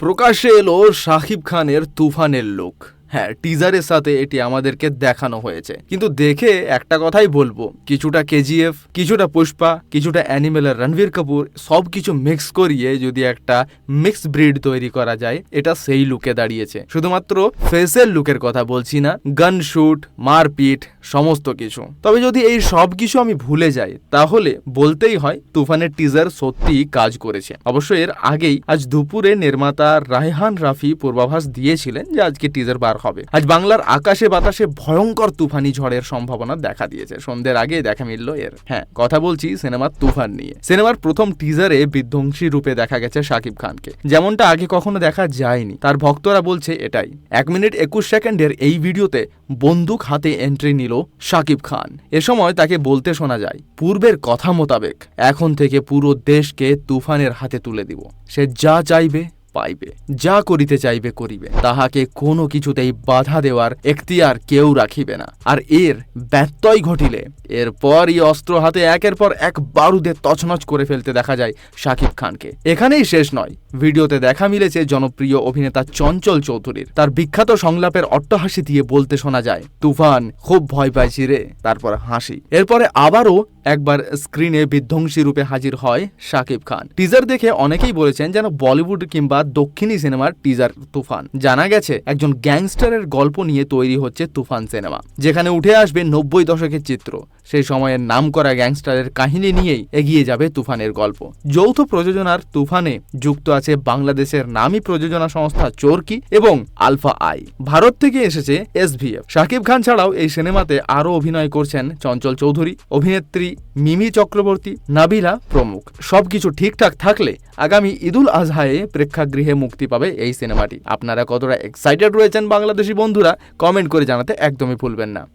প্রকাশ্যে এলো শাকিব খানের তুফানের লুক। হ্যাঁ টিজারের সাথে এটি আমাদেরকে দেখানো হয়েছে। কিন্তু দেখে একটা কথাই বলব, কিছুটা কেজিএফ কিছুটা পুষ্পা কিছুটা অ্যানিমেলের রণবীর কাপুর সব কিছু মিক্স করিয়ে যদি একটা মিক্স ব্রিড তৈরি করা যায়, এটা সেই লুকে দাঁড়িয়েছে। শুধুমাত্র ফেসের লুকের কথা বলছি না গান শুট মারপিট, সমস্ত কিছু। তবে যদি এই সব কিছু আমি ভুলে যাই, তাহলে বলতেই হয়, তুফানের টিজার সত্যি কাজ করেছে। অবশ্য এর আগেই আজ দুপুরে নির্মাতা রায়হান রাফি পূর্বাভাস দিয়েছিলেন যে আজকে টিজার বার হবে। আজ বাংলার আকাশে বাতাসে ভয়ঙ্কর তুফানি ঝড়ের সম্ভাবনা দেখা দিয়েছে। সন্ধ্যের আগে দেখা মিলল এর। হ্যাঁ কথা বলছি সিনেমার তুফান নিয়ে। সিনেমার প্রথম টিজারে বিধ্বংসী রূপে দেখা গেছে শাকিব খানকে। যেমনটা আগে কখনো দেখা যায়নি। তার ভক্তরা বলছে এটাই। এক মিনিট একুশ সেকেন্ডের এই ভিডিওতে বন্দুক হাতে এন্ট্রি নিল শাকিব খান। এ সময় তাকে বলতে শোনা যায়, পূর্বের কথা মোতাবেক এখন থেকে পুরো দেশকে তুফানের হাতে তুলে দিব। সে যা চাইবে পাইবে, যা করিতে চাইবে করিবে, তাহাকে কোনো কিছুতেই বাধা দেওয়ার এখতিয়ার কেউ রাখিবে না। আর এর ব্যত্যয় ঘটিলে এরপর এই অস্ত্র হাতে একের পর এক বারুদে তছনছ করে ফেলতে দেখা যায় শাকিব খানকে। এখানেই শেষ নয়। ভিডিওতে দেখা মিলেছে জনপ্রিয় অভিনেতা চঞ্চল চৌধুরীর। তার বিখ্যাত সংলাপের অট্টহাসি দিয়ে বলতে শোনা যায়, তুফান, খুব ভয় পাইছি রে। তারপর হাসি। এরপরে আবারও একবার স্ক্রিনে বিধ্বংসী রূপে হাজির হয় শাকিব খান। টিজার দেখে অনেকেই বলেছেন যেন বলিউড কিংবা দক্ষিণী সিনেমার টিজার তুফান। জানা গেছে, একজন গ্যাংস্টারের গল্প নিয়ে তৈরি হচ্ছে তুফান সিনেমা, যেখানে উঠে আসবে নব্বই দশকের চিত্র। সেই সময়ের নাম করা গ্যাংস্টারের কাহিনী নিয়েই এগিয়ে যাবে তুফানের গল্প। যৌথ প্রযোজনার তুফানে যুক্ত আছে বাংলাদেশের নামী প্রযোজনা সংস্থা চোরকি এবং আলফা আই। ভারত থেকে এসেছে এসভিএফ শাকিব খান ছাড়াও এই সিনেমাতে আরও অভিনয় করছেন চঞ্চল চৌধুরী, অভিনেত্রী মিমি চক্রবর্তী, নাবিলা প্রমুখ। সবকিছু ঠিকঠাক থাকলে আগামী ঈদুল আজহায়ে প্রেক্ষাগৃহে মুক্তি পাবে এই সিনেমাটি। আপনারা কতটা এক্সাইটেড রয়েছেন বাংলাদেশি বন্ধুরা কমেন্ট করে জানাতে একদমই ভুলবেন না।